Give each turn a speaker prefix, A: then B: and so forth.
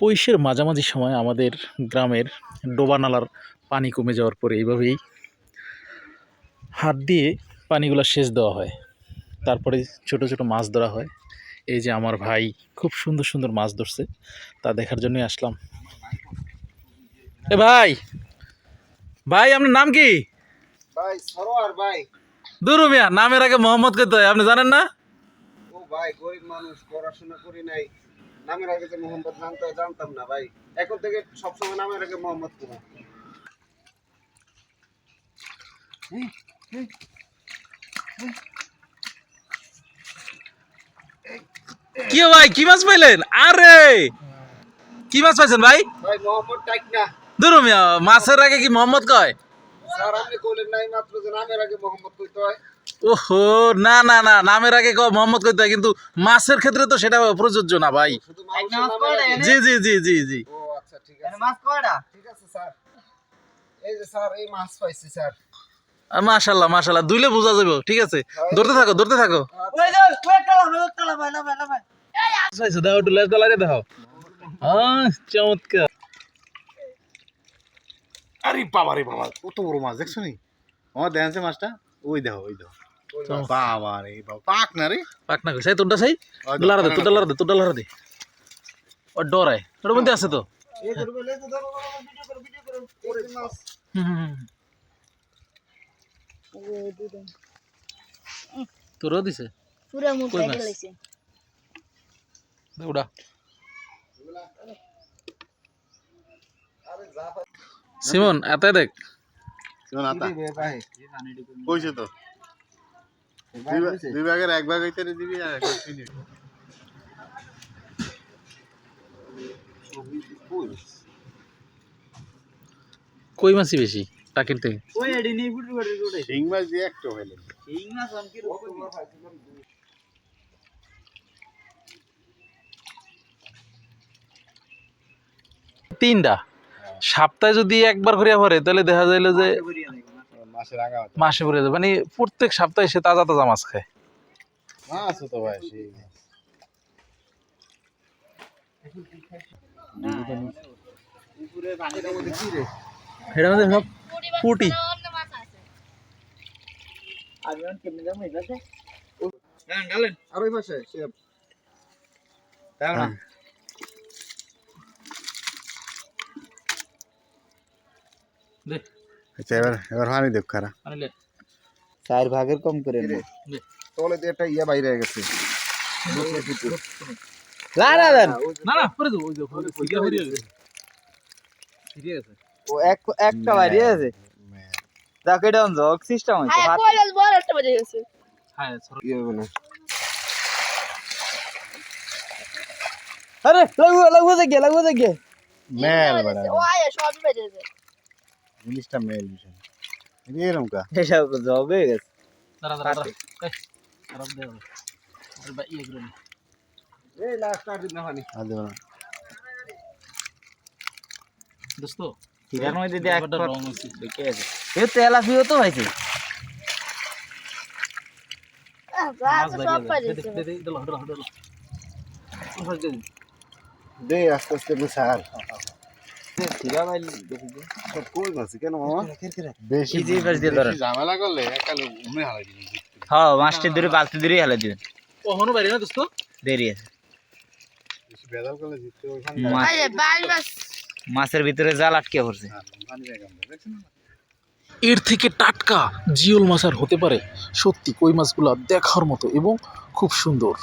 A: পৈশের মাঝামাঝি সময় আমাদের গ্রামের ডোবা নালার পানি কমে যাওয়ার পরে এইভাবেই হাত দিয়ে পানিগুলো সেচ দেওয়া হয়। তারপরে ছোট ছোট মাছ ধরা হয়। এই যে আমার ভাই খুব সুন্দর সুন্দর মাছ ধরছে তা দেখার জন্যই আসলাম। এ ভাই ভাই আপনার নাম কি?
B: ভাই সরোয়ার ভাই।
A: দুরু মিয়া নামের আগে মোহাম্মদ কইতে হয় আপনি জানেন না?
B: ও ভাই গরিব মানুষ পড়াশোনা করি নাই। নামের আগে যে মোহাম্মদ জানতে জানতাম না ভাই। এখন থেকে সবসময় নামের আগে মোহাম্মদ কুমার।
A: কি ভাই কি মাছ পাইলেন? আরে! কি মাছ পাইছেন ভাই?
B: ভাই মোহাম্মদ টাইক না।
A: দুরু মাছের আগে কি মোহাম্মদ কয়?
B: স্যার আপনি কইলেন নাই মাত্র যে নামের আগে মোহাম্মদ কইতে হয়।
A: ওহো না না না নামের আগে ক মোহাম্মদ কইতে হয় কিন্তু মাছের ক্ষেত্রে তো সেটা প্রযোজ্য না ভাই। জি জি জি জি জি।
B: ও আচ্ছা ঠিক আছে। মাছ কয়টা? ঠিক আছে স্যার। এই যে স্যার এই মাছ পাইছি স্যার।
A: মাশাল্লাহ মাশাল্লাহ দুইলে বোঝা যাবে ঠিক আছে। ধরতে থাকো ধরতে থাকো। দাও একটু লেজ দালারে দাও চমৎকার।
C: আরে বাবা রে বাবা কত বড় মাছ দেখছ নি? আমার দেখছে মাছটা ওই দেখো ওই দেখো বাবা রে পাক না রে।
A: পাক না তোরটা সাই দে দে দে। ও ডরায়। ওর মধ্যে আছে তো। তোরও দিছে?
D: পুরা মুখ
A: দৌড়া সিমন এতে দেখ।
C: আতা। কইছে তো? দুই ভাগ-
B: কইছে?
C: দুই ভাগের এক ভাগ হইতে দিবি আর এক ভাগ তুই নিবি।
A: কই মাছই বেশি? টাকির থেকে?
C: শিং মাছ দিয়ে একটা হইল।
A: তিনটা। সপ্তাহে যদি একবার করিয়া ভরে তাহলে দেখা যাইলো যে মাসে ভরে যাবে মানে প্রত্যেক সপ্তাহে সে তাজা তাজা মাছ খায়।
C: মাছ তো ভাই
A: এটা মধ্যে সব পুটি।
B: আর ওই পাশে
C: হ্যাঁ।
A: দে
C: আচ্ছা এবার এবার হানি দেখ খারা
A: আনিলে
B: চার ভাগের কম করে নে
A: দে।
B: তলে দিয়ে একটা ইয়া বাইরে হয়ে গেছে
A: না না করে দেবো ওই যে ওই ফিরিয়া ফিরিয়া গেছে ফিরিয়া গেছে
E: ও এক একটা বাইরে আছে যাকে ডাউন জগ সিস্টেম হইছে
D: হ্যাঁ কয়লাস বড় একটা বাজে গেছে
A: হ্যাঁ সর
B: ইয়ে হবে না
E: আরে লাগু লাগু দেখে লাগু দেখে
C: মেল বড়া
D: ও আয় সবই বেজে গেছে
C: জিনিসটা মেল বিষয় এরকম কা
E: এসব জব হয়ে গেছে
A: দাঁড়া দাঁড়া দাঁড়া খারাপ দেও আরে ভাই ইয়ে করে
B: এই লাস্ট আর দিন না হানি
C: আর দেবো না
A: দোস্ত
E: হিরার মধ্যে দিয়ে এক
A: রং হইছে।
E: দেখে আছে এ তেলাপিও তো।
D: পাই
A: দে,
B: আস্তে আস্তে বুঝার
C: ঝামেলা করলে
E: হ্যাঁ মাছটি দূরে বালতি দূরে হেলে দিবেন
A: কখনো বাইরে না দোস্ত?
E: দেরি আছে।
C: বেশি বেদাল করলে জিততে ওইখানে
E: মাছ
D: আয় বাই বাস।
E: মাছের ভিতরে জাল আটকে পড়ছে।
C: না?
A: এর থেকে টাটকা জিওল মাছ আর হতে পারে। সত্যি কই মাছগুলো দেখার মতো এবং খুব সুন্দর।